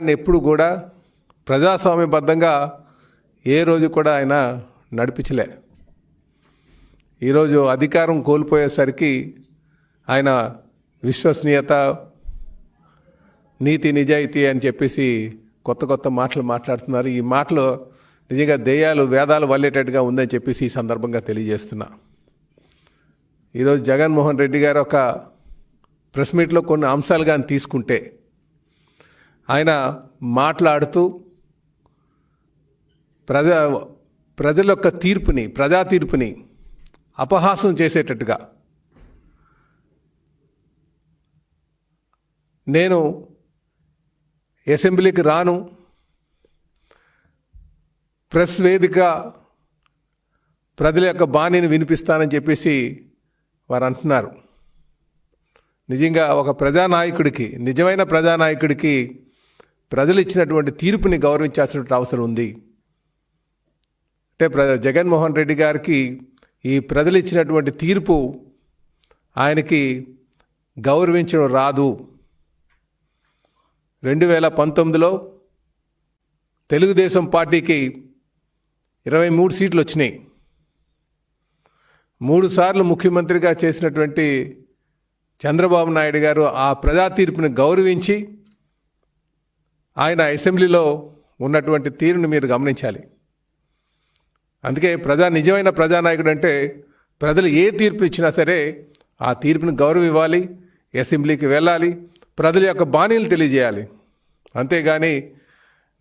ఎప్పుడు కూడా ప్రజాస్వామ్యబద్ధంగా ఏ రోజు కూడా ఆయన నడిపించలే. ఈరోజు అధికారం కోల్పోయేసరికి ఆయన విశ్వసనీయత నీతి నిజాయితీ అని చెప్పేసి కొత్త కొత్త మాటలు మాట్లాడుతున్నారు. ఈ మాటలు నిజంగా దెయ్యాలు వేదాలు వల్లేటట్టుగా ఉందని చెప్పేసి ఈ సందర్భంగా తెలియజేస్తున్నా. ఈరోజు జగన్మోహన్ రెడ్డి గారు ఒక ప్రెస్ మీట్లో కొన్ని అంశాలు కానీ తీసుకుంటే ఆయన మాట్లాడుతూ ప్రజా ప్రజల యొక్క తీర్పుని ప్రజా తీర్పుని అపహాసం చేసేటట్టుగా నేను అసెంబ్లీకి రాను ప్రెస్ వేదిక ప్రజల యొక్క బాణిని వినిపిస్తానని చెప్పేసి వారు అంటున్నారు. నిజంగా ఒక ప్రజానాయకుడికి నిజమైన ప్రజానాయకుడికి ప్రజలు ఇచ్చినటువంటి తీర్పుని గౌరవించాల్సిన అవసరం ఉంది. అంటే ప్ర జగన్మోహన్ రెడ్డి గారికి ఈ ప్రజలు ఇచ్చినటువంటి తీర్పు ఆయనకి గౌరవించడం రాదు. రెండు వేల పంతొమ్మిదిలో తెలుగుదేశం పార్టీకి ఇరవై మూడు సీట్లు వచ్చినాయి మూడు సార్లు ముఖ్యమంత్రిగా చేసినటువంటి చంద్రబాబు నాయుడు గారు ఆ ప్రజా తీర్పుని గౌరవించి ఆయన అసెంబ్లీలో ఉన్నటువంటి తీరును మీరు గమనించాలి. అందుకే ప్రజా నిజమైన ప్రజానాయకుడు అంటే ప్రజలు ఏ తీర్పు ఇచ్చినా సరే ఆ తీర్పును గౌరవం ఇవ్వాలి అసెంబ్లీకి వెళ్ళాలి ప్రజల యొక్క బాణీలు తెలియజేయాలి. అంతేగాని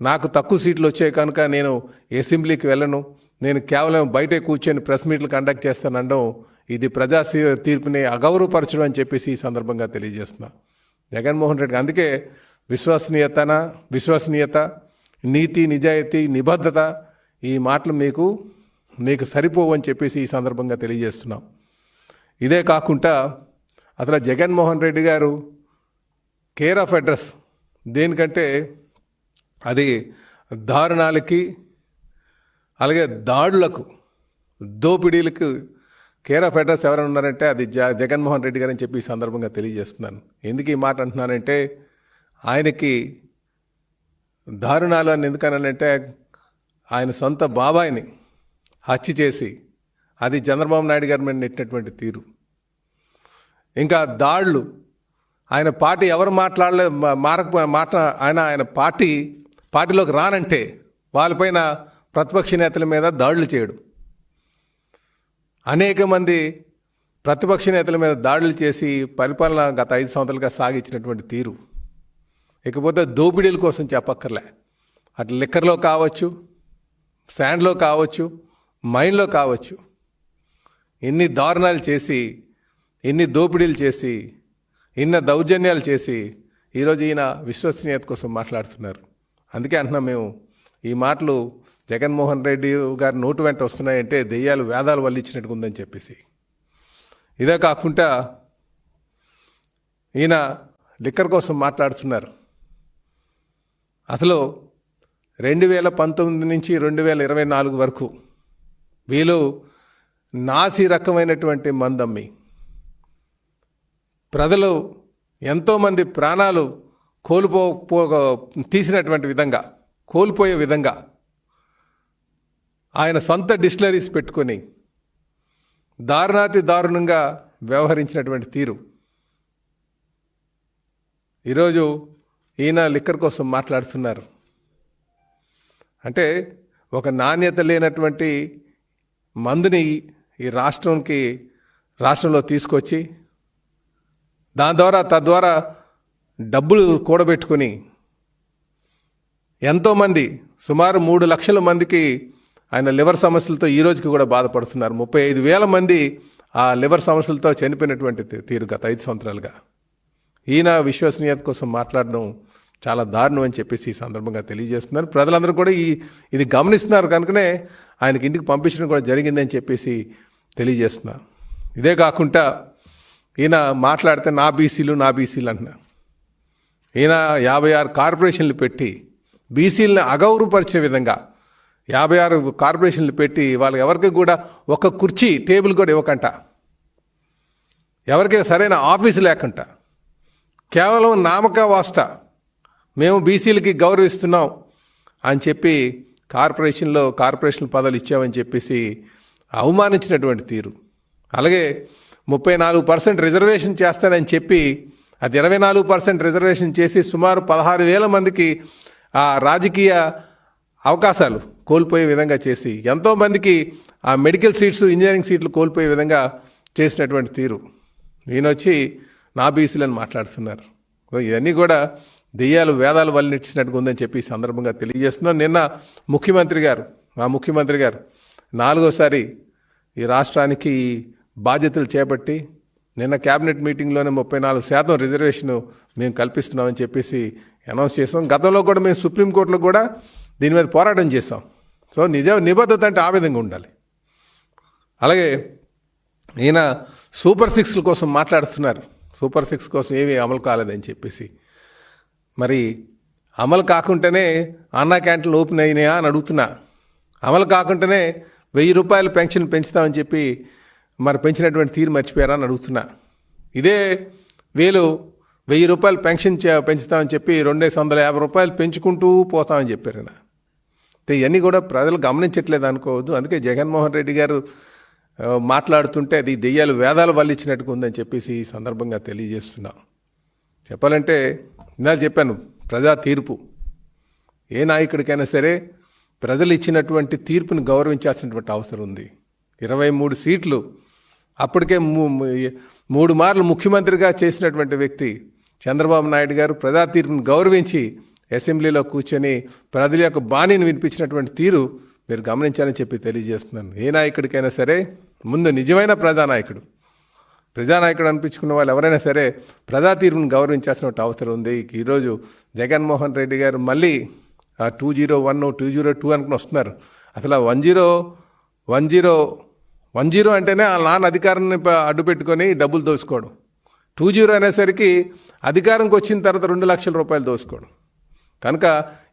నాకు తక్కువ సీట్లు వచ్చాయి కనుక నేను అసెంబ్లీకి వెళ్ళను నేను కేవలం బయటే కూర్చొని ప్రెస్ మీట్లు కండక్ట్ చేస్తానడం ఇది ప్రజా తీర్పుని అగౌరవపరచడం అని చెప్పేసి ఈ సందర్భంగా తెలియజేస్తున్నా. జగన్మోహన్ రెడ్డి అందుకే విశ్వసనీయతన? విశ్వసనీయత? నీతి నిజాయితీ నిబద్ధత ఈ మాటలు మీకు మీకు సరిపోవు అని చెప్పేసి ఈ సందర్భంగా తెలియజేస్తున్నాం. ఇదే కాకుండా అసలు జగన్మోహన్ రెడ్డి గారు కేర్ ఆఫ్ అడ్రస్ దేనికంటే అది దారుణాలకి అలాగే దాడులకు దోపిడీలకు కేర్ ఆఫ్ అడ్రస్ ఎవరైనా ఉన్నారంటే అది జ జగన్మోహన్ రెడ్డి గారని చెప్పి ఈ సందర్భంగా తెలియజేస్తున్నాను. ఎందుకు ఈ మాట అంటున్నానంటే ఆయనకి దారుణాలు అని ఎందుకనంటే ఆయన సొంత బాబాయిని హత్య చేసి అది చంద్రబాబు నాయుడు గారి మీద నెట్టినటువంటి తీరు. ఇంకా దాడులు ఆయన పార్టీ ఎవరు మాట్లాడలే మారక మాట ఆయన ఆయన పార్టీ పార్టీలోకి రానంటే వాళ్ళపైన ప్రతిపక్ష నేతల మీద దాడులు చేయడం. అనేక మంది ప్రతిపక్ష నేతల మీద దాడులు చేసి పరిపాలన గత ఐదు సంవత్సరాలుగా సాగించినటువంటి తీరు. ఇకపోతే దోపిడీల కోసం చెప్పక్కర్లే. అటు లిక్కర్లో కావచ్చు శాండ్లో కావచ్చు మైన్లో కావచ్చు. ఎన్ని దారుణాలు చేసి ఎన్ని దోపిడీలు చేసి ఎన్ని దౌర్జన్యాలు చేసి ఈరోజు ఈయన విశ్వసనీయత కోసం మాట్లాడుతున్నారు. అందుకే అంటున్నాం మేము ఈ మాటలు జగన్మోహన్ రెడ్డి గారి నోటు వెంట వస్తున్నాయంటే దెయ్యాలు వేదాలు వల్లించినట్టుగా ఉందని చెప్పేసి. ఇదే కాకుండా ఈయన లిక్కర్ కోసం మాట్లాడుతున్నారు. అసలు రెండు వేల పంతొమ్మిది నుంచి రెండు వేల ఇరవై నాలుగు వరకు వీళ్ళు నాసి రకమైనటువంటి మందమ్మి. ప్రజలు ఎంతోమంది ప్రాణాలు కోల్పో తీసినటువంటి విధంగా కోల్పోయే విధంగా ఆయన సొంత డిస్టిలరీస్ పెట్టుకొని దారుణాతి దారుణంగా వ్యవహరించినటువంటి తీరు. ఈరోజు ఈయన లిక్కర్ కోసం మాట్లాడుతున్నారు. అంటే ఒక నాణ్యత లేనటువంటి మందుని ఈ రాష్ట్రంకి రాష్ట్రంలో తీసుకొచ్చి దాని ద్వారా తద్వారా డబ్బులు కూడబెట్టుకొని ఎంతోమంది సుమారు మూడు లక్షల మందికి ఆయన లివర్ సమస్యలతో ఈ రోజుకి కూడా బాధపడుతున్నారు. ముప్పై ఐదు వేల మంది ఆ లివర్ సమస్యలతో చనిపోయినటువంటి తీరు గత ఐదు సంవత్సరాలుగా. ఈయన విశ్వసనీయత కోసం మాట్లాడడం చాలా దారుణం అని చెప్పేసి ఈ సందర్భంగా తెలియజేస్తున్నారు. ప్రజలందరూ కూడా ఈ ఇది గమనిస్తున్నారు కనుకనే ఆయనకి ఇంటికి పంపించడం కూడా జరిగిందని చెప్పేసి తెలియజేస్తున్నారు. ఇదే కాకుండా ఈయన మాట్లాడితే నా బీసీలు నా బీసీలు అంటున్నారు. ఈయన యాభై ఆరు కార్పొరేషన్లు పెట్టి బీసీలను అగౌరవపరిచే విధంగా యాభై ఆరు కార్పొరేషన్లు పెట్టి వాళ్ళకి ఎవరికి కూడా ఒక కుర్చీ టేబుల్ కూడా ఇవ్వకంట. ఎవరికి సరైన ఆఫీసు లేకుండా కేవలం నామక వాస్త మేము బీసీలకి గౌరవిస్తున్నాం అని చెప్పి కార్పొరేషన్లో కార్పొరేషన్ పదవులు ఇచ్చామని చెప్పేసి అవమానించినటువంటి తీరు. అలాగే ముప్పై నాలుగు పర్సెంట్ రిజర్వేషన్ చేస్తానని చెప్పి అది ఇరవై నాలుగు పర్సెంట్ రిజర్వేషన్ చేసి సుమారు పదహారు వేల మందికి ఆ రాజకీయ అవకాశాలు కోల్పోయే విధంగా చేసి ఎంతోమందికి ఆ మెడికల్ సీట్స్ ఇంజనీరింగ్ సీట్లు కోల్పోయే విధంగా చేసినటువంటి తీరు. నేను వచ్చి నా బీసీలని మాట్లాడుతున్నారు ఇవన్నీ కూడా దెయ్యాలు వేదాలు వల్లిచ్చినట్టుగా ఉందని చెప్పి ఈ సందర్భంగా తెలియజేస్తున్నాను. నిన్న ముఖ్యమంత్రి గారు మా ముఖ్యమంత్రి గారు నాలుగోసారి ఈ రాష్ట్రానికి బాధ్యతలు చేపట్టి నిన్న క్యాబినెట్ మీటింగ్లోనే ముప్పై నాలుగు శాతం రిజర్వేషన్ మేము కల్పిస్తున్నామని చెప్పేసి అనౌన్స్ చేసాం గతంలో కూడా మేము సుప్రీంకోర్టులో కూడా దీని మీద పోరాటం చేసాం సో నిజ నిబద్ధత అంటే ఆ విధంగా ఉండాలి. అలాగే ఈయన సూపర్ సిక్స్ల కోసం మాట్లాడుతున్నారు. సూపర్ సిక్స్ కోసం ఏమీ అమలు కాలేదని చెప్పేసి. మరి అమలు కాకుండానే అన్నా క్యాంటీన్లు ఓపెన్ అయినాయా అని అడుగుతున్నా. అమలు కాకుండానే వెయ్యి రూపాయలు పెన్షన్ పెంచుతామని చెప్పి మరి పెంచినటువంటి తీరు మర్చిపోయారా అని అడుగుతున్నా. ఇదే వేలు వెయ్యి రూపాయలు పెన్షన్ చే- పెంచుతామని చెప్పి రెండేసి వందల యాభై రూపాయలు పెంచుకుంటూ పోతామని చెప్పారు ఆయన ఇవన్నీ కూడా ప్రజలు గమనించట్లేదు అనుకోవద్దు. అందుకే జగన్మోహన్ రెడ్డి గారు మాట్లాడుతుంటే అది దెయ్యాలు వేదాల వల్ల ఇచ్చినట్టుగా ఉందని చెప్పేసి ఈ సందర్భంగా తెలియజేస్తున్నా. చెప్పాలంటే ఇందాక చెప్పాను ప్రజా తీర్పు. ఏ నాయకుడికైనా సరే ప్రజలు ఇచ్చినటువంటి తీర్పును గౌరవించాల్సినటువంటి అవసరం ఉంది. ఇరవై మూడు సీట్లు అప్పటికే మూడు మార్లు ముఖ్యమంత్రిగా చేసినటువంటి వ్యక్తి చంద్రబాబు నాయుడు గారు ప్రజా తీర్పును గౌరవించి అసెంబ్లీలో కూర్చొని ప్రజల యొక్క బాణిని వినిపించినటువంటి తీరు మీరు గమనించాలని చెప్పి తెలియజేస్తున్నాను. ఏ నాయకుడికైనా సరే ముందు నిజమైన ప్రజానాయకుడు. ప్రజానాయకుడు అనిపించుకున్న వాళ్ళు ఎవరైనా సరే ప్రజా తీర్పును గౌరవించాల్సిన అవసరం ఉంది. ఈరోజు జగన్మోహన్ రెడ్డి గారు మళ్ళీ ఆ two zero one two zero two అనుకుని వస్తున్నారు. అసలు one zero one zero one zero అంటేనే ఆ నాన్న అధికారాన్ని అడ్డు పెట్టుకొని డబ్బులు దోసుకోవడం. టూ జీరో అనేసరికి అధికారంకి వచ్చిన తర్వాత రెండు లక్షల రూపాయలు దోసుకోవడం. కనుక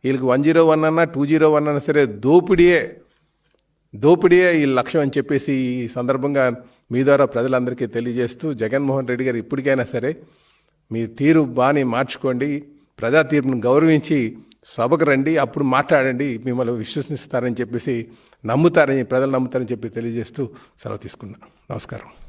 వీళ్ళకి వన్ జీరో వన్ అన్నా టూ జీరో వన్ అన్నా సరే దోపిడియే దోపిడీయే ఈ లక్ష్యం అని చెప్పేసి ఈ సందర్భంగా మీ ద్వారా ప్రజలందరికీ తెలియజేస్తూ జగన్మోహన్ రెడ్డి గారు ఇప్పటికైనా సరే మీ తీరు బాని మార్చుకోండి ప్రజా తీర్పును గౌరవించి సభకు రండి అప్పుడు మాట్లాడండి మిమ్మల్ని విశ్వసిస్తారని చెప్పేసి నమ్ముతారని ప్రజలు నమ్ముతారని చెప్పి తెలియజేస్తూ సెలవు తీసుకున్నా. నమస్కారం.